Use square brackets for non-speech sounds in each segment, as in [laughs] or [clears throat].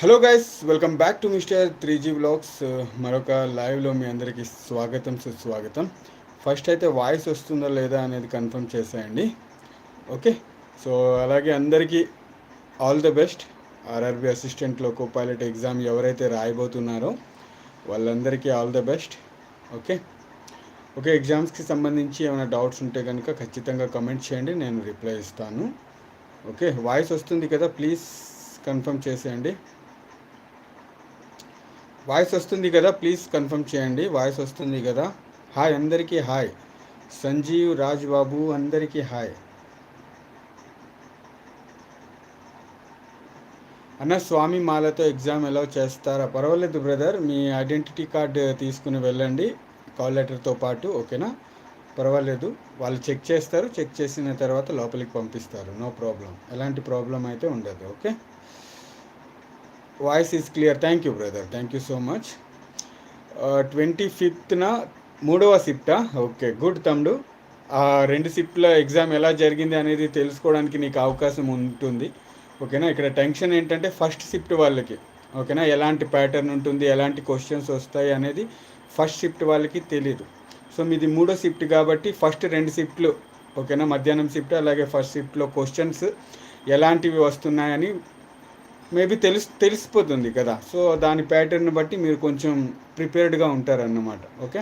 Hello guys welcome back to mister three G blogs మరొక లైవ్లో మీ అందరికీ స్వాగతం సుస్వాగతం. ఫస్ట్ అయితే వాయిస్ వస్తుందా లేదా అనేది కన్ఫర్మ్ చేసేయండి. ఓకే సో అలాగే అందరికీ ఆల్ ద బెస్ట్ ఆర్ఆర్బి అసిస్టెంట్లో కో పైలట్ ఎగ్జామ్ ఎవరైతే రాయబోతున్నారో వాళ్ళందరికీ all the best okay okay ఎగ్జామ్స్కి సంబంధించి ఏమైనా డౌట్స్ ఉంటే కనుక ఖచ్చితంగా కమెంట్ చేయండి. నేను రిప్లై ఇస్తాను. ఓకే వాయిస్ వస్తుంది కదా ప్లీజ్ కన్ఫర్మ్ చేసేయండి. వాయిస్ వస్తుంది కదా ప్లీజ్ కన్ఫర్మ్ చేయండి. వాయిస్ వస్తుంది కదా. హాయ్ అందరికీ హాయ్. సంజీవ్ రాజ్ బాబు అందరికీ హాయ్. అన్న స్వామి మాలతో ఎగ్జామ్ ఎలా చేస్తారా? పర్వాలేదు బ్రదర్. మీ ఐడెంటిటీ కార్డ్ తీసుకుని వెళ్ళండి. కాల్ లెటర్తో పాటు ఓకేనా? పర్వాలేదు. వాళ్ళు చెక్ చేస్తారు. చెక్ చేసిన తర్వాత లోపలికి పంపిస్తారు. No problem. ఎలాంటి ప్రాబ్లం అయితే ఉండదు okay? Voice is clear. Thank you brother thank you so much twenty ఫిఫ్త్న మూడవ షిఫ్టా ఓకే గుడ్ తమ్ముడు. ఆ రెండు షిఫ్ట్ల ఎగ్జామ్ ఎలా జరిగింది అనేది తెలుసుకోవడానికి నీకు అవకాశం ఉంటుంది. ఓకేనా ఇక్కడ టెన్షన్ ఏంటంటే ఫస్ట్ షిఫ్ట్ వాళ్ళకి. ఓకేనా ఎలాంటి ప్యాటర్న్ ఉంటుంది? ఎలాంటి క్వశ్చన్స్ వస్తాయి అనేది ఫస్ట్ షిఫ్ట్ వాళ్ళకి తెలియదు సో మీది మూడో షిఫ్ట్ కాబట్టి ఫస్ట్ రెండు షిఫ్ట్లు ఓకేనా మధ్యాహ్నం షిఫ్ట్ అలాగే ఫస్ట్ షిఫ్ట్లో క్వశ్చన్స్ ఎలాంటివి వస్తున్నాయని మేబీ తెలిసి తెలిసిపోతుంది కదా. సో దాని ప్యాటర్న్ బట్టి మీరు కొంచెం ప్రిపేర్డ్గా ఉంటారన్నమాట. Okay?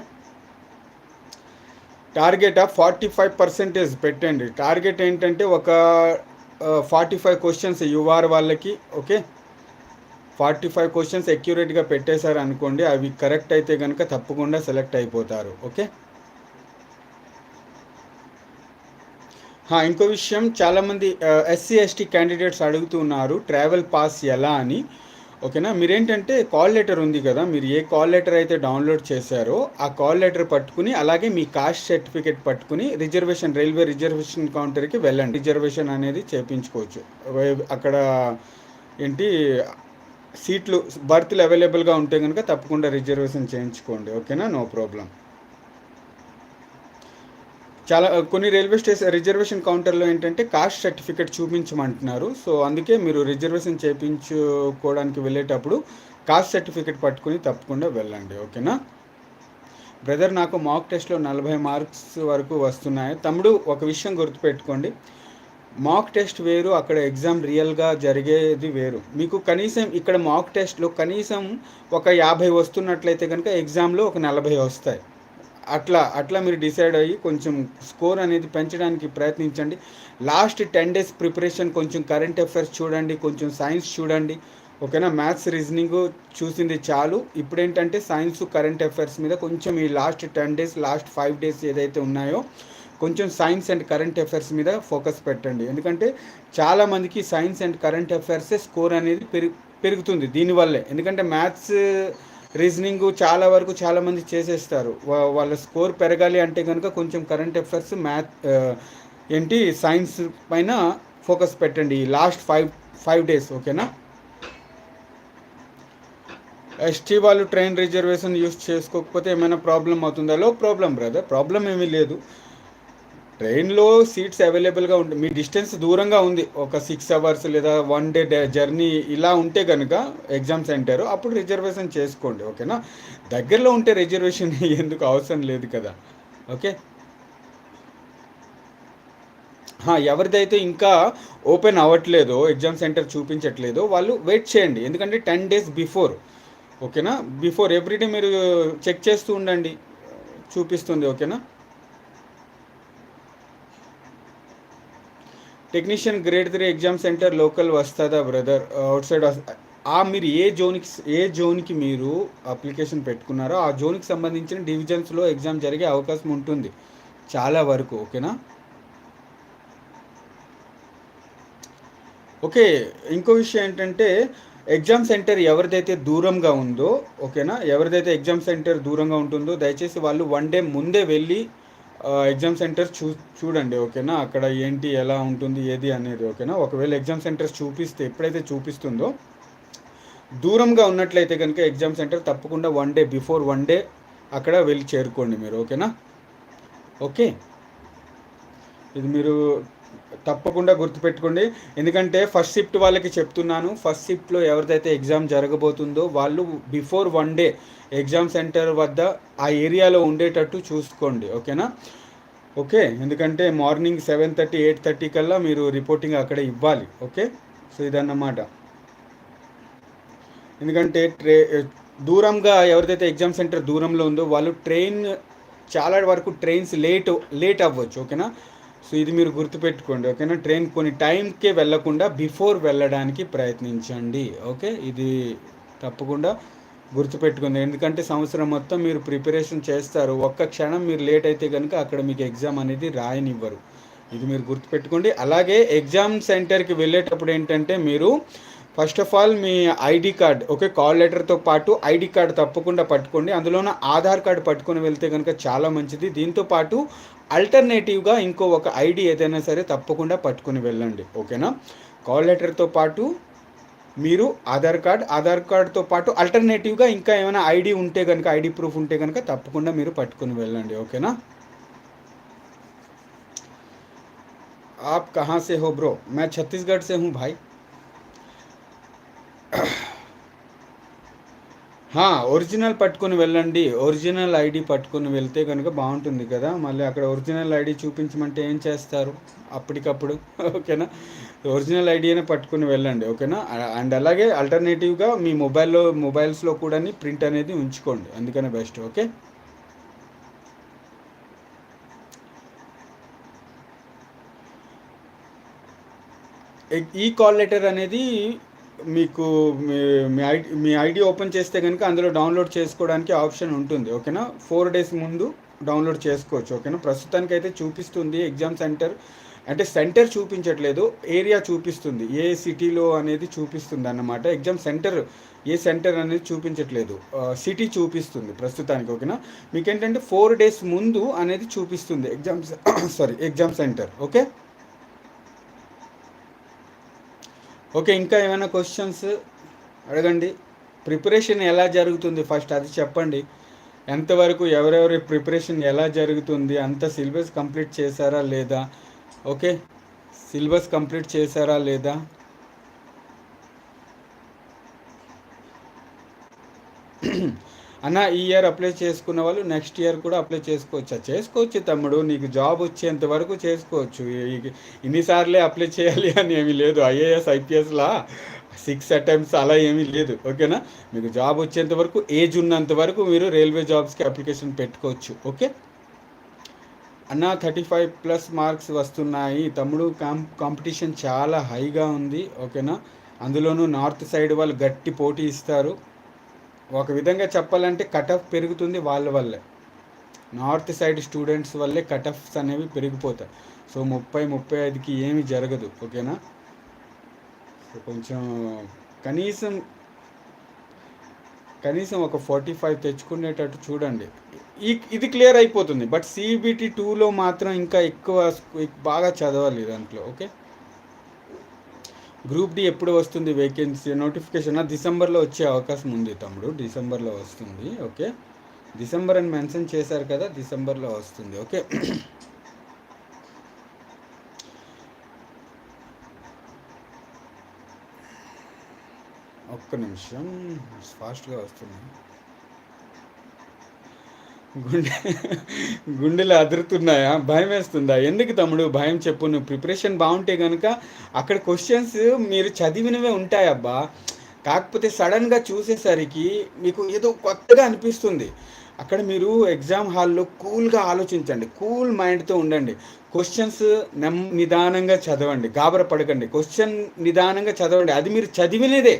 Target? Forty five percentage పెట్టండి. టార్గెట్ ఏంటంటే ఒక ఫార్టీ ఫైవ్ క్వశ్చన్స్ యువర్ వాళ్ళకి ఓకే? ఫార్టీ ఫైవ్ క్వశ్చన్స్ అక్యురేట్గా పెట్టేశారు అనుకోండి అవి కరెక్ట్ అయితే కనుక తప్పకుండా సెలెక్ట్ అయిపోతారు. ఓకే? ఇంకో విషయం చాలామంది ఎస్సీ ఎస్టీ క్యాండిడేట్స్ అడుగుతున్నారు ట్రావెల్ పాస్ ఎలా అని. ఓకేనా? మీరేంటంటే కాల్ లెటర్ ఉంది కదా మీరు ఏ కాల్ లెటర్ అయితే డౌన్లోడ్ చేశారో ఆ కాల్ లెటర్ పట్టుకుని అలాగే మీ కాస్ట్ సర్టిఫికేట్ పట్టుకుని రిజర్వేషన్ రైల్వే రిజర్వేషన్ కౌంటర్కి వెళ్ళండి. రిజర్వేషన్ అనేది చేయించుకోవచ్చు అక్కడ ఏంటి సీట్లు బర్త్లు అవైలబుల్గా ఉంటే కనుక తప్పకుండా రిజర్వేషన్ చేయించుకోండి. ఓకేనా? నో ప్రాబ్లం చాలా కొన్ని రైల్వే స్టేషన్ రిజర్వేషన్ కౌంటర్లో ఏంటంటే కాస్ట్ సర్టిఫికేట్ చూపించమంటున్నారు. సో అందుకే మీరు రిజర్వేషన్ చేయించుకోవడానికి వెళ్ళేటప్పుడు కాస్ట్ సర్టిఫికేట్ పట్టుకుని తప్పకుండా వెళ్ళండి ఓకేనా? బ్రదర్ నాకు మాక్ టెస్ట్లో నలభై మార్క్స్ వరకు వస్తున్నాయి. తమ్ముడు ఒక విషయం గుర్తుపెట్టుకోండి. మాక్ టెస్ట్ వేరు అక్కడ ఎగ్జామ్ రియల్గా జరిగేది వేరు. మీకు కనీసం ఇక్కడ మాక్ టెస్ట్లో కనీసం ఒక యాభై వస్తున్నట్లయితే కనుక ఎగ్జామ్లో ఒక నలభై వస్తాయి. అట్లా అట్లా మీరు డిసైడ్ అయ్యి కొంచెం స్కోర్ అనేది పెంచడానికి ప్రయత్నించండి. లాస్ట్ టెన్ డేస్ ప్రిపరేషన్ కొంచెం కరెంట్ అఫైర్స్ చూడండి కొంచెం సైన్స్ చూడండి. ఓకేనా? మ్యాథ్స్ రీజనింగ్ చూసింది చాలు. ఇప్పుడేంటంటే సైన్స్ కరెంట్ అఫైర్స్ మీద కొంచెం ఈ last ten days last five days ఏదైతే ఉన్నాయో కొంచెం సైన్స్ అండ్ కరెంట్ అఫైర్స్ మీద ఫోకస్ పెట్టండి. ఎందుకంటే చాలామందికి సైన్స్ అండ్ కరెంట్ అఫైర్సే స్కోర్ అనేది పెరుగు పెరుగుతుంది దీనివల్లే. ఎందుకంటే మ్యాథ్స్ రీజనింగ్ చాలా వరకు చాలామంది చేసేస్తారు. వాళ్ళ స్కోర్ పెరగాలి అంటే కనుక కొంచెం కరెంట్ అఫైర్స్ మ్యాథ్ ఏంటి సైన్స్ పైన ఫోకస్ పెట్టండి. లాస్ట్ ఫైవ్ ఫైవ్ డేస్ ఓకేనా? ఎస్టీ వాళ్ళు ట్రైన్ రిజర్వేషన్ యూస్ చేసుకోకపోతే ఏమైనా ప్రాబ్లం అవుతుందా? లో ప్రాబ్లం బ్రదర్. ప్రాబ్లం ఏమీ లేదు. ట్రైన్లో సీట్స్ అవైలబుల్గా ఉంటుంది మీ డిస్టెన్స్ దూరంగా ఉంది. ఒక సిక్స్ అవర్స్ లేదా వన్ డే జర్నీ ఇలా ఉంటే కనుక ఎగ్జామ్ సెంటర్ అప్పుడు రిజర్వేషన్ చేసుకోండి ఓకేనా? దగ్గరలో ఉంటే రిజర్వేషన్ [laughs] ఎందుకు అవసరం లేదు కదా ఓకే? ఎవరిదైతే ఇంకా ఓపెన్ అవ్వట్లేదో ఎగ్జామ్ సెంటర్ చూపించట్లేదో వాళ్ళు వెయిట్ చేయండి. ఎందుకంటే టెన్ డేస్ బిఫోర్ ఓకేనా? బిఫోర్ ఎవ్రీడే మీరు చెక్ చేస్తూ ఉండండి. చూపిస్తుంది ఓకేనా? Technician grade three exam center local వస్తుందా బ్రదర్? అవుట్ సైడ్ ఆ మీరు ఏ జోన్కి ఏ జోన్కి మీరు అప్లికేషన్ పెట్టుకున్నారో ఆ జోన్కి సంబంధించిన డివిజన్స్లో ఎగ్జామ్ జరిగే అవకాశం ఉంటుంది. చాలా వరకు ఓకేనా? ఓకే ఇంకో విషయం ఏంటంటే ఎగ్జామ్ సెంటర్ ఎవరిదైతే దూరంగా ఉందో ఓకేనా? ఎవరిదైతే ఎగ్జామ్ సెంటర్ దూరంగా ఉంటుందో దయచేసి వాళ్ళు వన్ డే ముందే వెళ్ళి ఎగ్జామ్ సెంటర్ చూ చూడండి ఓకేనా? అక్కడ ఏంటి ఎలా ఉంటుంది ఏది అనేది ఓకేనా? ఒకవేళ ఎగ్జామ్ సెంటర్స్ చూపిస్తే ఎప్పుడైతే చూపిస్తుందో దూరంగా ఉన్నట్లయితే కనుక ఎగ్జామ్ సెంటర్ తప్పకుండా one day before one day అక్కడ వెళ్ళి చేరుకోండి మీరు ఓకేనా? ఓకే. ఇది మీరు తప్పకుండా గుర్తుపెట్టుకోండి. ఎందుకంటే ఫస్ట్ షిఫ్ట్ వాళ్ళకి చెప్తున్నాను. ఫస్ట్ షిఫ్ట్లో ఎవరిదైతే ఎగ్జామ్ జరగబోతుందో వాళ్ళు before one day exam center వద్ద ఆ ఏరియాలో ఉండేటట్టు చూసుకోండి. ఓకేనా ఓకే ఎందుకంటే morning seven thirty eight thirty కల్లా మీరు రిపోర్టింగ్ అక్కడ ఇవ్వాలి. ఓకే సో ఇదన్నమాట. ఎందుకంటే ట్రే దూరంగా ఎవరిదైతే ఎగ్జామ్ సెంటర్ దూరంలో ఉందో వాళ్ళు ట్రైన్ చాలా వరకు ట్రైన్స్ లేట్ లేట్ అవ్వచ్చు. ఓకేనా సో ఇది మీరు గుర్తుపెట్టుకోండి ఓకేనా? ట్రైన్ కొన్ని టైంకే వెళ్ళకుండా బిఫోర్ వెళ్ళడానికి ప్రయత్నించండి ఓకే? ఇది తప్పకుండా గుర్తుపెట్టుకుంది ఎందుకంటే సంవత్సరం మొత్తం మీరు ప్రిపరేషన్ చేస్తారు ఒక్క క్షణం మీరు లేట్ అయితే కనుక అక్కడ మీకు ఎగ్జామ్ అనేది రాయనివ్వరు. ఇది మీరు గుర్తుపెట్టుకోండి. అలాగే ఎగ్జామ్ సెంటర్కి వెళ్ళేటప్పుడు ఏంటంటే మీరు ఫస్ట్ ఆఫ్ ఆల్ మీ ఐడి కార్డ్ ఓకే కాల్ లెటర్తో పాటు ఐడి కార్డ్ తప్పకుండా పట్టుకోండి అందులోన ఆధార్ కార్డ్ పట్టుకొని వెళ్తే కనుక చాలా మంచిది దీంతో పాటు అల్టర్నేటివ్గా ఇంకో ఒక ఐడి ఏదైనా సరే తప్పకుండా పట్టుకొని వెళ్ళండి ఓకేనా కాల్ లెటర్తో పాటు మీరు ఆధార్ కార్డ్ ఆధార్ కార్డ్తో పాటు అల్టర్నేటివ్గా ఇంకా ఏమైనా ఐడి ఉంటే కనుక ఐడి ప్రూఫ్ ఉంటే కనుక తప్పకుండా మీరు పట్టుకొని వెళ్ళండి ఓకేనా आप कहाँ से हो ब्रो मैं छत्तीसगढ़ से हूँ भाई హా, [clears throat] ఒరిజినల్ పట్టుకొని వెళ్ళండి. ఒరిజినల్ ఐడి పట్టుకొని వెళ్తే కనుక బాగుంటుంది కదా. మళ్ళీ అక్కడ ఒరిజినల్ ఐడి చూపించమంటే ఏం చేస్తారు? అప్పటికప్పుడు. [laughs] ఓకేనా? ఒరిజినల్ ఐడి అయినా వెళ్ళండి. ఓకేనా? అండ్ అలాగే ఆల్టర్నేటివ్గా మీ మొబైల్లో మొబైల్స్లో కూడా ప్రింట్ అనేది ఉంచుకోండి. అందుకనే బెస్ట్ ఓకే? ఈ కాల్ లెటర్ అనేది మీకు మీ మీ ఐడి మీ ఐడి ఓపెన్ చేస్తే కనుక అందులో డౌన్లోడ్ చేసుకోవడానికి ఆప్షన్ ఉంటుంది ఓకేనా? ఫోర్ డేస్ ముందు డౌన్లోడ్ చేసుకోవచ్చు ఓకేనా? ప్రస్తుతానికి అయితే చూపిస్తుంది ఎగ్జామ్ సెంటర్ అంటే సెంటర్ చూపించట్లేదు ఏరియా చూపిస్తుంది ఏ సిటీలో అనేది చూపిస్తుంది అన్నమాట ఎగ్జామ్ సెంటర్ ఏ సెంటర్ అనేది చూపించట్లేదు సిటీ చూపిస్తుంది ప్రస్తుతానికి ఓకేనా? మీకు ఏంటంటే ఫోర్ డేస్ ముందు అనేది చూపిస్తుంది exam [coughs] sorry exam center okay? Okay ఇంకా ఏమైనా క్వశ్చన్స్ అడగండి. ప్రిపరేషన్ ఎలా జరుగుతుంది? ఫస్ట్ అది చెప్పండి. ఎంతవరకు ఎవరెవరి ప్రిపరేషన్ ఎలా జరుగుతుంది? అంత సిలబస్ కంప్లీట్ చేశారా లేదా? ఓకే సిలబస్ కంప్లీట్ చేశారా లేదా? అన్న ఈ ఇయర్ అప్లై చేసుకున్న వాళ్ళు నెక్స్ట్ ఇయర్ కూడా అప్లై చేసుకోవచ్చా? చేసుకోవచ్చు తమ్ముడు నీకు జాబ్ వచ్చేంత వరకు చేసుకోవచ్చు. ఇన్నిసార్లే అప్లై చేయాలి అని ఏమీ లేదు. ఐఏఎస్ ఐపీఎస్లా సిక్స్ అటెంప్ట్స్ అలా ఏమీ లేదు. ఓకేనా మీకు జాబ్ వచ్చేంత వరకు ఏజ్ ఉన్నంత వరకు మీరు రైల్వే జాబ్స్కి అప్లికేషన్ పెట్టుకోవచ్చు. ఓకే అన్న థర్టీ ఫైవ్ ప్లస్ మార్క్స్ వస్తున్నాయి. తమ్ముడు కాం కాంపిటీషన్ చాలా హైగా ఉంది. ఓకేనా అందులోనూ నార్త్ సైడ్ వాళ్ళు గట్టి పోటీ ఇస్తారు. ఒక విధంగా చెప్పాలంటే కట్ ఆఫ్ పెరుగుతుంది వాళ్ళ వల్లే. నార్త్ సైడ్ స్టూడెంట్స్ వల్లే కట్ ఆఫ్స్ అనేవి పెరిగిపోతాయి. సో ముప్పై ముప్పై ఐదుకి ఏమి జరగదు ఓకేనా? సో కొంచెం కనీసం కనీసం ఒక ఫార్టీ ఫైవ్ తెచ్చుకునేటట్టు చూడండి. ఈ ఇది క్లియర్ అయిపోతుంది. బట్ సిబిటి టూలో మాత్రం ఇంకా ఎక్కువ బాగా చదవాలి దాంట్లో ఓకే? గ్రూప్ డి ఎప్పుడు వస్తుంది వేకెన్సీ నోటిఫికేషన్ డిసెంబర్లో వచ్చే అవకాశం ఉంది తమ్ముడు. డిసెంబర్లో వస్తుంది ఓకే? డిసెంబర్ అని మెన్షన్ చేశారు కదా డిసెంబర్లో వస్తుంది ఓకే? ఒక్క నిమిషం. ఫాస్ట్గా వస్తుంది. గుండె గుండెలు అదురుతున్నాయా? భయం వేస్తుందా ఎందుకు తమ్ముడు? భయం చెప్పు నువ్వు ప్రిపరేషన్ బాగుంటే కనుక అక్కడ క్వశ్చన్స్ మీరు చదివినవే ఉంటాయబ్బా కాకపోతే సడన్గా చూసేసరికి మీకు ఏదో కొత్తగా అనిపిస్తుంది. అక్కడ మీరు ఎగ్జామ్ హాల్లో కూల్గా ఆలోచించండి. కూల్ మైండ్తో ఉండండి. క్వశ్చన్స్ నెమ్ నిదానంగా చదవండి. గాబర పడకండి. క్వశ్చన్ నిదానంగా చదవండి. అది మీరు చదివినదే.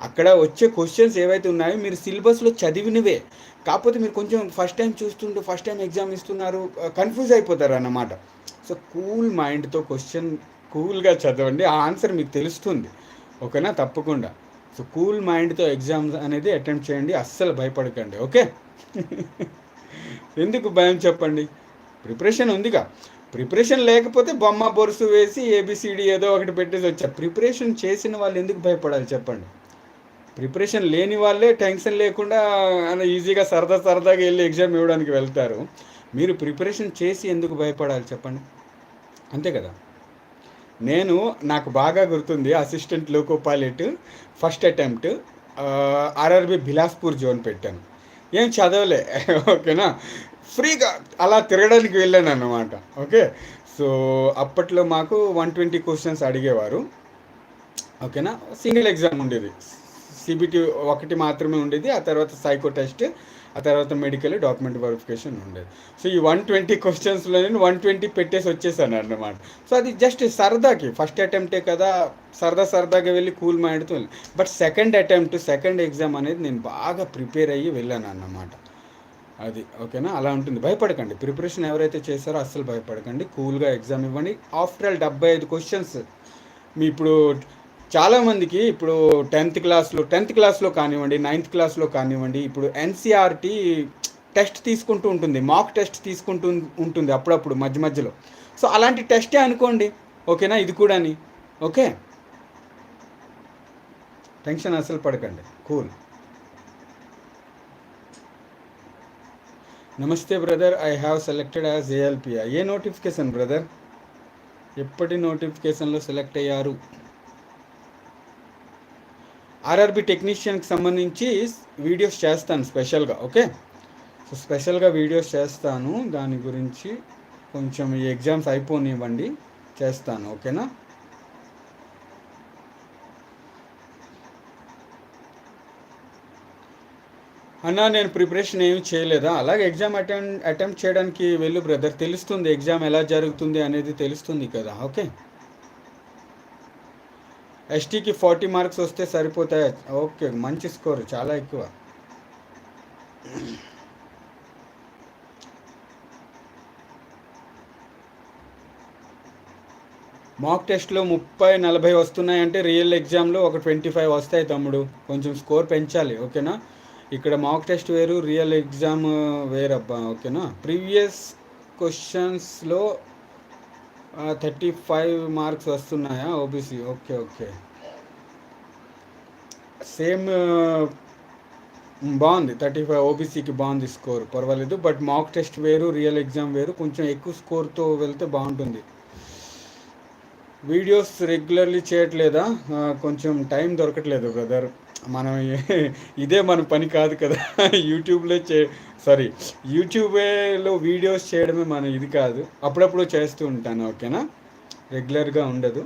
అక్కడ వచ్చే క్వశ్చన్స్ ఏవైతే ఉన్నాయో మీరు సిలబస్లో చదివినవే. కాకపోతే మీరు కొంచెం ఫస్ట్ టైం చూస్తుంటే ఫస్ట్ టైం ఎగ్జామ్ ఇస్తున్నారు కన్ఫ్యూజ్ అయిపోతారు అన్నమాట. సో కూల్ మైండ్తో క్వశ్చన్ కూల్గా చదవండి ఆ ఆన్సర్ మీకు తెలుస్తుంది. ఓకేనా? తప్పకుండా. సో కూల్ మైండ్తో ఎగ్జామ్స్ అనేది అటెంప్ట్ చేయండి అస్సలు భయపడకండి ఓకే? [laughs] ఎందుకు భయం చెప్పండి? ప్రిపరేషన్ ఉందిగా. ప్రిపరేషన్ లేకపోతే బొమ్మ బొరుసు వేసి ఏబిసిడి ఏదో ఒకటి పెట్టేసి వచ్చా ప్రిపరేషన్ చేసిన వాళ్ళు ఎందుకు భయపడాలి చెప్పండి? ప్రిపరేషన్ లేని వాళ్ళే టెన్షన్ లేకుండా ఈజీగా సరదా సరదాగా వెళ్ళి ఎగ్జామ్ ఇవ్వడానికి వెళ్తారు. మీరు ప్రిపరేషన్ చేసి ఎందుకు భయపడాలి చెప్పండి? అంతే కదా? నేను నాకు బాగా గుర్తుంది assistant loco pilot first attempt RRB Bilaspur zone పెట్టాను. ఏం చదవలే ఓకేనా? ఫ్రీగా అలా తిరగడానికి వెళ్ళాను అన్నమాట ఓకే? సో అప్పట్లో మాకు వన్ ట్వంటీ క్వశ్చన్స్ అడిగేవారు ఓకేనా? సింగిల్ ఎగ్జామ్ ఉండేది. సిబిటి ఒకటి మాత్రమే ఉండేది ఆ తర్వాత సైకో టెస్ట్ ఆ తర్వాత మెడికల్ డాక్యుమెంట్ వెరిఫికేషన్ ఉండేది. సో ఈ వన్ ట్వంటీ క్వశ్చన్స్లో నేను వన్ ట్వంటీ పెట్టేసి వచ్చేసాను అన్నమాట. సో అది జస్ట్ సరదాకి ఫస్ట్ అటెంప్టే కదా సరదా సరదాగా వెళ్ళి కూల్ మైండ్తో వెళ్ళి but second attempt second exam అనేది నేను బాగా ప్రిపేర్ అయ్యి వెళ్ళాను అన్నమాట. అది ఓకేనా? అలా ఉంటుంది. భయపడకండి. ప్రిపరేషన్ ఎవరైతే చేశారో అస్సలు భయపడకండి. కూల్గా ఎగ్జామ్ ఇవ్వండి. ఆఫ్టర్ ఆల్ డెబ్బై ఐదు క్వశ్చన్స్ మీ ఇప్పుడు చాలామందికి ఇప్పుడు టెన్త్ క్లాస్లో టెన్త్ క్లాస్లో కానివ్వండి నైన్త్ క్లాస్లో కానివ్వండి ఇప్పుడు ఎన్సీఆర్టీ టెస్ట్ తీసుకుంటూ ఉంటుంది మాక్ టెస్ట్ తీసుకుంటూ ఉంటుంది అప్పుడప్పుడు మధ్య మధ్యలో. సో అలాంటి టెస్టే అనుకోండి ఓకేనా? ఇది కూడాని ఓకే? టెన్షన్ అసలు పడకండి. కూల్. నమస్తే brother I have selected as ALPI. A notification brother? ఎప్పటి నోటిఫికేషన్లో సెలెక్ట్ అయ్యారు? ఆర్ఆర్బి టెక్నీషియన్కి సంబంధించి వీడియోస్ చేస్తాను స్పెషల్గా ఓకే సో స్పెషల్గా వీడియోస్ చేస్తాను. దాని గురించి కొంచెం ఈ ఎగ్జామ్స్ అయిపోనివ్వండి. చేస్తాను ఓకేనా అన్నా నేను ప్రిపరేషన్ ఏమి చేయలేదా? అలాగే ఎగ్జామ్ అటెండ్ అటెంప్ట్ చేయడానికి వెళ్ళు బ్రదర్ తెలుస్తుంది ఎగ్జామ్ ఎలా జరుగుతుంది అనేది తెలుస్తుంది కదా ఓకే ఎస్టీకి ఫార్టీ మార్క్స్ వస్తే సరిపోతాయి. ఓకే మంచి స్కోర్ చాలా ఎక్కువ. మాక్ టెస్ట్లో ముప్పై నలభై వస్తున్నాయంటే రియల్ ఎగ్జామ్లో ఒక ట్వంటీ ఫైవ్ వస్తాయి తమ్ముడు. కొంచెం స్కోర్ పెంచాలి ఓకేనా? ఇక్కడ మాక్ టెస్ట్ వేరు రియల్ ఎగ్జామ్ వేరబ్బా ఓకేనా? ప్రీవియస్ క్వశ్చన్స్లో థర్టీ ఫైవ్ మార్క్స్ వస్తున్నాయా? OBC okay okay. సేమ్ బాగుంది. థర్టీ ఫైవ్ ఓబీసీకి బాగుంది స్కోర్. పర్వాలేదు. బట్ మాక్ టెస్ట్ వేరు రియల్ ఎగ్జామ్ వేరు. కొంచెం ఎక్కువ స్కోర్తో వెళ్తే బాగుంటుంది. వీడియోస్ రెగ్యులర్లీ చేయట్లేదా? కొంచెం టైం దొరకట్లేదు బ్రదర్. మనం ఇదే మన పని కాదు కదా. [laughs] యూట్యూబ్లో చే సారీ యూట్యూబ్లో వీడియోస్ చేయడమే మన ఇది కాదు. అప్పుడప్పుడు చేస్తూ ఉంటాను ఓకేనా రెగ్యులర్గా ఉండదు.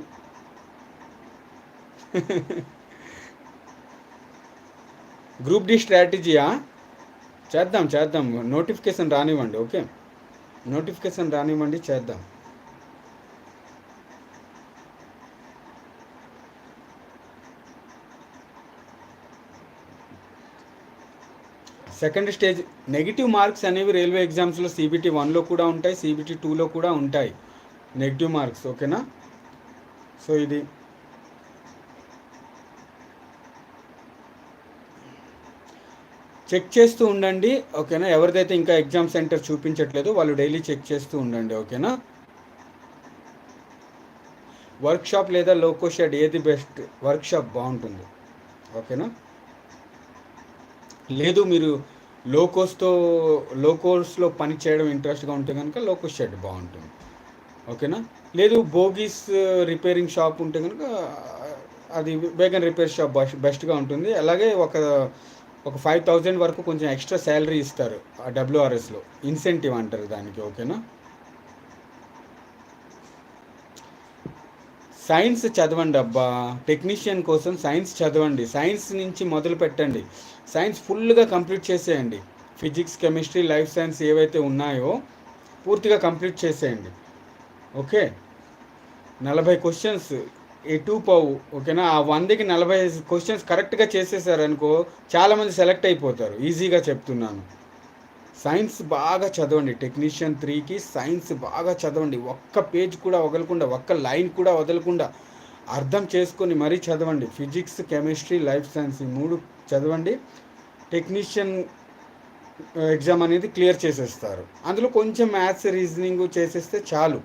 గ్రూప్ డి స్ట్రాటజీయా చేద్దాం చేద్దాం. నోటిఫికేషన్ రానివ్వండి ఓకే నోటిఫికేషన్ రానివ్వండి చేద్దాం. Second stage negative marks railway railway ఎగ్జామ్స్లో సిబిటీ వన్లో కూడా ఉంటాయి సిబిటీ టూలో కూడా ఉంటాయి. నెగిటివ్ మార్క్స్ ఓకేనా? సో ఇది చెక్ చేస్తూ ఉండండి ఓకేనా? ఎవరిదైతే ఇంకా ఎగ్జామ్ సెంటర్ చూపించట్లేదో వాళ్ళు డైలీ చెక్ చేస్తూ ఉండండి ఓకేనా? వర్క్షాప్ లేదా లోకో షెడ్ ఏది బెస్ట్? వర్క్షాప్ బాగుంటుంది ఓకేనా? లేదు మీరు లోకోస్తో లోకోస్లో పని చేయడం ఇంట్రెస్ట్గా ఉంటే కనుక లోకో షెడ్ బాగుంటుంది. ఓకేనా? లేదు బోగీస్ రిపేరింగ్ షాప్ ఉంటే కనుక అది వేగన్ రిపేర్ షాప్ బెస్ట్గా ఉంటుంది. అలాగే ఒక ఒక ఫైవ్ థౌజండ్ వరకు కొంచెం ఎక్స్ట్రా శాలరీ ఇస్తారు ఆ డబ్ల్యూఆర్ఎస్లో. ఇన్సెంటివ్ అంటారు దానికి ఓకేనా? సైన్స్ చదవండి అబ్బా. టెక్నీషియన్ కోసం సైన్స్ చదవండి. సైన్స్ నుంచి మొదలు పెట్టండి సైన్స్ ఫుల్గా కంప్లీట్ చేసేయండి. ఫిజిక్స్ కెమిస్ట్రీ లైఫ్ సైన్స్ ఏవైతే ఉన్నాయో పూర్తిగా కంప్లీట్ చేసేయండి. ఓకే? నలభై క్వశ్చన్స్. ఏ టూ పోవు ఓకేనా? ఆ వందకి నలభై క్వశ్చన్స్ కరెక్ట్గా చేసేసారనుకో చాలామంది సెలెక్ట్ అయిపోతారు. ఈజీగా చెప్తున్నాను. సైన్స్ బాగా చదవండి. టెక్నీషియన్ త్రీకి సైన్స్ బాగా చదవండి. ఒక్క పేజ్ కూడా వదలకుండా ఒక్క లైన్ కూడా వదలకుండా అర్థం చేసుకొని మరీ చదవండి. ఫిజిక్స్ కెమిస్ట్రీ లైఫ్ సైన్స్ ఈ మూడు చదవండి. టెక్నీషియన్ ఎగ్జామ్ అనేది క్లియర్ చేసేస్తారు. అందులో కొంచెం మ్యాథ్స్ రీజనింగ్ చేసేస్తే చాలు.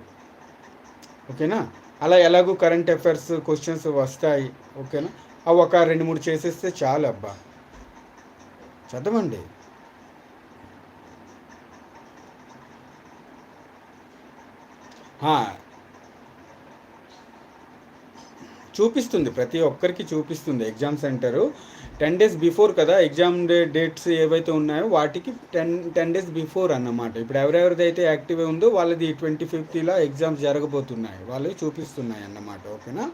ఓకేనా? అలా ఎలాగో కరెంట్ అఫైర్స్ క్వశ్చన్స్ వస్తాయి. ఓకేనా? అవి ఒక రెండు మూడు చేసేస్తే చాలు అబ్బా. చదవండి. చూపిస్తుంది ప్రతి ఒక్కరికి చూపిస్తుంది exam center. Ten days before కదా ఎగ్జామ్ డే డేట్స్ ఏవైతే ఉన్నాయో వాటికి టెన్ టెన్ డేస్ బిఫోర్ అన్నమాట. ఇప్పుడు ఎవరెవరిది అయితే యాక్టివ్ ఉందో వాళ్ళది ట్వంటీ ఫిఫ్త్ ఇలా ఎగ్జామ్స్ జరగబోతున్నాయి. వాళ్ళు చూపిస్తున్నాయి అన్నమాట ఓకేనా?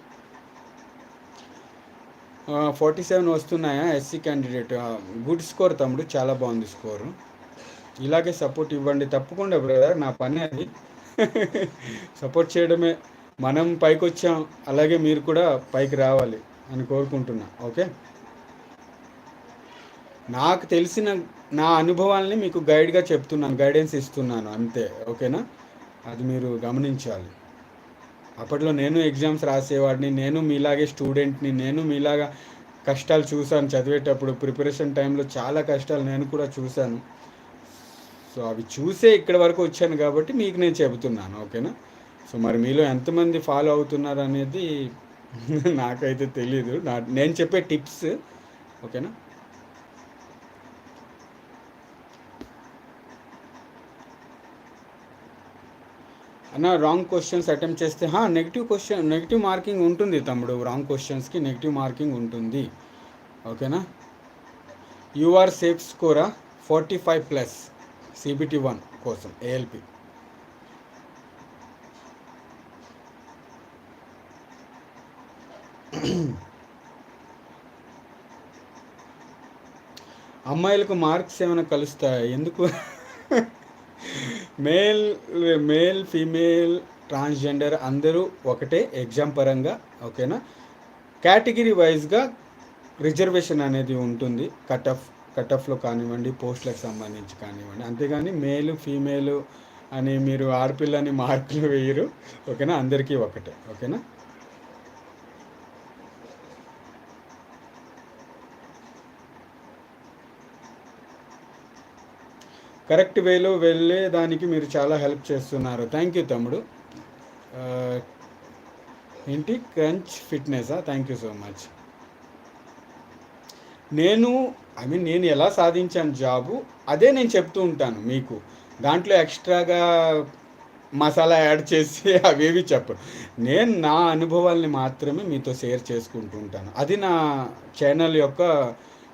ఫార్టీ సెవెన్ వస్తున్నాయా ఎస్సీ క్యాండిడేట్? గుడ్ స్కోర్ తమ్ముడు చాలా బాగుంది స్కోరు. ఇలాగే సపోర్ట్ ఇవ్వండి. తప్పకుండా బ్రదర్ నా పని అది. [laughs] సపోర్ట్ చేయడమే. మనం పైకి వచ్చాం అలాగే మీరు కూడా పైకి రావాలి అని కోరుకుంటున్నా ఓకే? నాకు తెలిసిన నా అనుభవాల్ని మీకు గైడ్గా చెప్తున్నాను గైడెన్స్ ఇస్తున్నాను అంతే ఓకేనా? అది మీరు గమనించాలి. అప్పట్లో నేను ఎగ్జామ్స్ రాసేవాడిని నేను మీలాగే స్టూడెంట్ని నేను మీలాగా కష్టాలు చూశాను చదివేటప్పుడు ప్రిపరేషన్ టైంలో చాలా కష్టాలు నేను కూడా చూశాను. సో అవి చూసే ఇక్కడ వరకు వచ్చాను కాబట్టి మీకు నేను చెబుతున్నాను ఓకేనా? సో మరి మీలో ఎంతమంది ఫాలో అవుతున్నారు అనేది నాకైతే తెలీదు. నా నేను చెప్పే టిప్స్ ఓకేనా? అన్న రాంగ్ క్వశ్చన్స్ అటెంప్ట్ చేస్తే నెగిటివ్ క్వశ్చన్ నెగిటివ్ మార్కింగ్ ఉంటుంది తమ్ముడు. రాంగ్ క్వశ్చన్స్కి నెగిటివ్ మార్కింగ్ ఉంటుంది. ఓకేనా? UR safe స్కోరా forty five plus CBT one కోసం ఏఎల్పి అమ్మాయిలకు మార్క్స్ ఏమైనా కలుస్తాయి ఎందుకు? మేల్ మేల్ ఫీమేల్ ట్రాన్స్జెండర్ అందరూ ఒకటే ఎగ్జామ్ పరంగా ఓకేనా? కేటగిరీ వైజ్గా రిజర్వేషన్ అనేది ఉంటుంది. కట్ ఆఫ్ కట్ ఆఫ్లో కానివ్వండి పోస్టులకు సంబంధించి కానివ్వండి. అంతేగాని మేలు ఫీమేలు అని మీరు ఆడపిల్లని మార్కులు వేయరు. ఓకేనా? అందరికీ ఒకటే. ఓకేనా? కరెక్ట్ వేలో వెళ్ళే దానికి మీరు చాలా హెల్ప్ చేస్తున్నారు. థ్యాంక్ యూ తమ్ముడు. ఏంటి? క్రంచ్ ఫిట్నెసా థ్యాంక్ యూ సో మచ్. నేను ఐ మీన్ నేను ఎలా సాధించాను జాబు? అదే నేను చెప్తూ ఉంటాను మీకు. దాంట్లో ఎక్స్ట్రాగా మసాలా యాడ్ చేసి [laughs] అవేవి చెప్పను నేను నా అనుభవాల్ని మాత్రమే మీతో షేర్ చేసుకుంటూ ఉంటాను. అది నా ఛానల్ యొక్క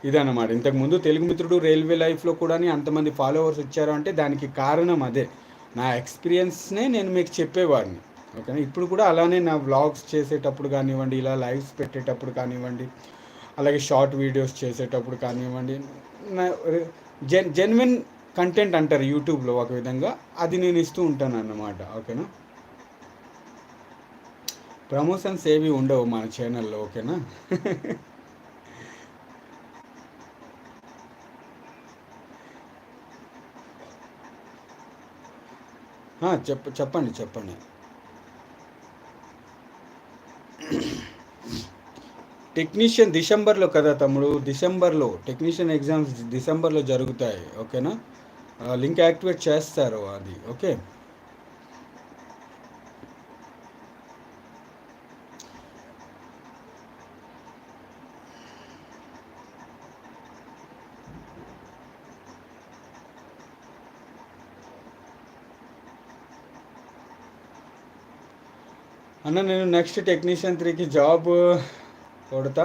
ఇదన్నమాట. ఇంతకుముందు తెలుగు మిత్రుడు రైల్వే లైఫ్లో కూడా అంతమంది ఫాలోవర్స్ వచ్చారు అంటే దానికి కారణం అదే. నా ఎక్స్పీరియన్స్నే నేను మీకు చెప్పేవాడిని. ఓకేనా? ఇప్పుడు కూడా అలానే నా వ్లాగ్స్ చేసేటప్పుడు కానివ్వండి ఇలా లైవ్స్ పెట్టేటప్పుడు కానివ్వండి అలాగే షార్ట్ వీడియోస్ చేసేటప్పుడు కానివ్వండి నా జెన్ జెన్యున్ కంటెంట్ అంటారు యూట్యూబ్లో ఒక విధంగా. అది నేను ఇస్తూ ఉంటాను అన్నమాట ఓకేనా? ప్రమోషన్స్ ఏవి ఉండవు మన ఛానల్లో. ఓకేనా? [laughs] చెప్ప చెప్పండి చెప్పండి. టెక్నీషియన్ డిసెంబర్లో కదా తమ్ముడు? డిసెంబర్లో టెక్నీషియన్ ఎగ్జామ్స్ డిసెంబర్లో జరుగుతాయి ఓకేనా? లింక్ యాక్టివేట్ చేస్తారు అది ఓకే? అన్న నేను నెక్స్ట్ టెక్నీషియన్ త్రీకి జాబ్ కొడతా.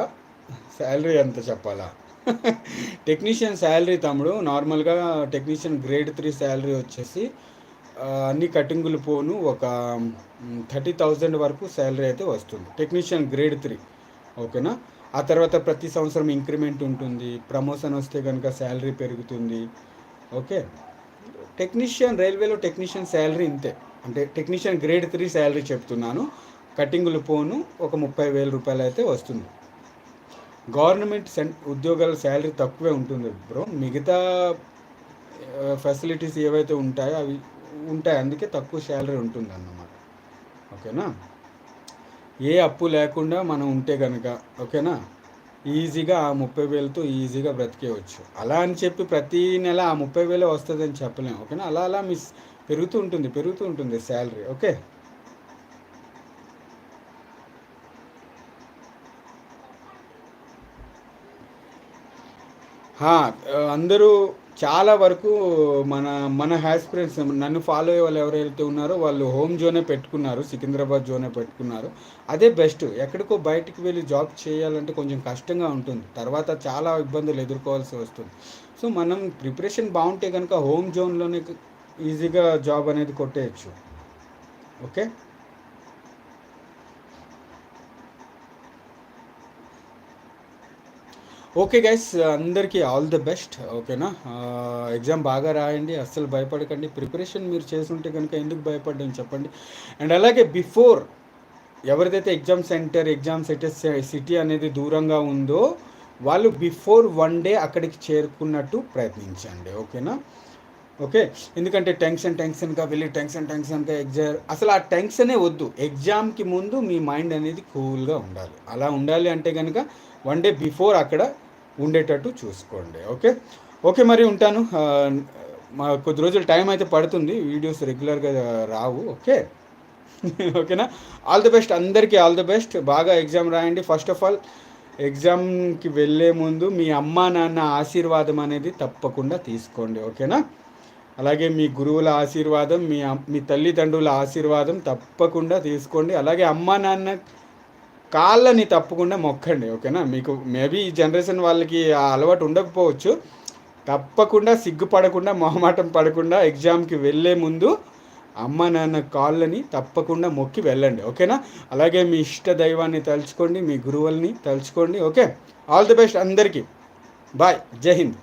శాలరీ ఎంత చెప్పాలా? [laughs] టెక్నీషియన్ శాలరీ తమ్ముడు నార్మల్గా టెక్నీషియన్ గ్రేడ్ త్రీ శాలరీ వచ్చేసి అన్ని కటింగులు పోను ఒక థర్టీ థౌజండ్ వరకు శాలరీ అయితే వస్తుంది. టెక్నీషియన్ గ్రేడ్ త్రీ ఓకేనా? ఆ తర్వాత ప్రతి సంవత్సరం ఇంక్రిమెంట్ ఉంటుంది ప్రమోషన్ వస్తే కనుక శాలరీ పెరుగుతుంది ఓకే? టెక్నీషియన్ రైల్వేలో టెక్నీషియన్ శాలరీ ఇంతే. అంటే టెక్నీషియన్ గ్రేడ్ త్రీ శాలరీ చెప్తున్నాను. కటింగులు పోను ఒక ముప్పై వేల రూపాయలు అయితే వస్తుంది. గవర్నమెంట్ సెన్ ఉద్యోగాల శాలరీ తక్కువే ఉంటుంది బ్రో. మిగతా ఫెసిలిటీస్ ఏవైతే ఉంటాయో అవి ఉంటాయి. అందుకే తక్కువ శాలరీ ఉంటుంది అన్నమాట ఓకేనా? ఏ అప్పు లేకుండా మనం ఉంటే కనుక ఓకేనా? ఈజీగా ఆ ముప్పై వేలతో ఈజీగా బ్రతికేయవచ్చు అలా అని చెప్పి ప్రతి నెల ఆ ముప్పై వేలే వస్తుందని చెప్పలేము ఓకేనా? అలా అలా మిస్ పెరుగుతూ ఉంటుంది పెరుగుతూ ఉంటుంది శాలరీ ఓకే? అందరూ చాలా వరకు మన మన హ్యాస్పిరెన్స్ నన్ను ఫాలో అయ్యే వాళ్ళు ఎవరైతే ఉన్నారో వాళ్ళు హోమ్ జోనే పెట్టుకున్నారు సికింద్రాబాద్ జోనే పెట్టుకున్నారు. అదే బెస్ట్ ఎక్కడికో బయటికి వెళ్ళి జాబ్ చేయాలంటే కొంచెం కష్టంగా ఉంటుంది. తర్వాత చాలా ఇబ్బందులు ఎదుర్కోవాల్సి వస్తుంది. సో మనం ప్రిపరేషన్ బాగుంటే కనుక హోమ్ జోన్లోనే ఈజీగా జాబ్ అనేది కొట్టేయచ్చు. ఓకే ఓకే గైస్ అందరికీ ఆల్ ది బెస్ట్ ఓకేనా ఎగ్జామ్ బాగా రాయండి అస్సలు భయపడకండి. ప్రిపరేషన్ మీరు చేస్తుంటే కనుక ఎందుకు భయపడ్డం చెప్పండి. అండ్ అలాగే before ఎవరిదైతే exam center exam center city అనేది దూరంగా ఉందో వాళ్ళు బిఫోర్ వన్ డే అక్కడికి చేరుకున్నట్టు ప్రయత్నించండి ఓకేనా ఓకే ఎందుకంటే టెన్షన్ టెన్షన్గా వెళ్ళి టెన్షన్ టెన్షన్గా ఎగ్జామ్ అసలు ఆ టెన్షనే వద్దు. ఎగ్జామ్కి ముందు మీ మైండ్ అనేది కూల్గా ఉండాలి. అలా ఉండాలి అంటే కనుక వన్ డే బిఫోర్ అక్కడ ఉండేటట్టు చూసుకోండి ఓకే? ఓకే మరి ఉంటాను. మా కొద్ది రోజులు టైం అయితే పడుతుంది. వీడియోస్ రెగ్యులర్గా రావు ఓకే? [laughs] ఓకేనా? ఆల్ ది బెస్ట్ అందరికీ ఆల్ ది బెస్ట్. బాగా ఎగ్జామ్ రాయండి. ఫస్ట్ ఆఫ్ ఆల్ ఎగ్జామ్కి వెళ్ళే ముందు మీ అమ్మా నాన్న ఆశీర్వాదం అనేది తప్పకుండా తీసుకోండి ఓకేనా? అలాగే మీ గురువుల ఆశీర్వాదం మీ మీ తల్లిదండ్రుల ఆశీర్వాదం తప్పకుండా తీసుకోండి. అలాగే అమ్మా నాన్న కాళ్ళని తప్పకుండా మొక్కండి ఓకేనా? మీకు మేబీ ఈ జనరేషన్ వాళ్ళకి ఆ అలవాటు ఉండకపోవచ్చు. తప్పకుండా సిగ్గుపడకుండా మొహమాటం పడకుండా ఎగ్జామ్కి వెళ్ళే ముందు అమ్మ నాన్న కాళ్ళని తప్పకుండా మొక్కి వెళ్ళండి ఓకేనా? అలాగే మీ ఇష్ట దైవాన్ని తలుచుకోండి మీ గురువుల్ని తలుచుకోండి ఓకే? ఆల్ ది బెస్ట్ అందరికీ. బాయ్ జై హింద్.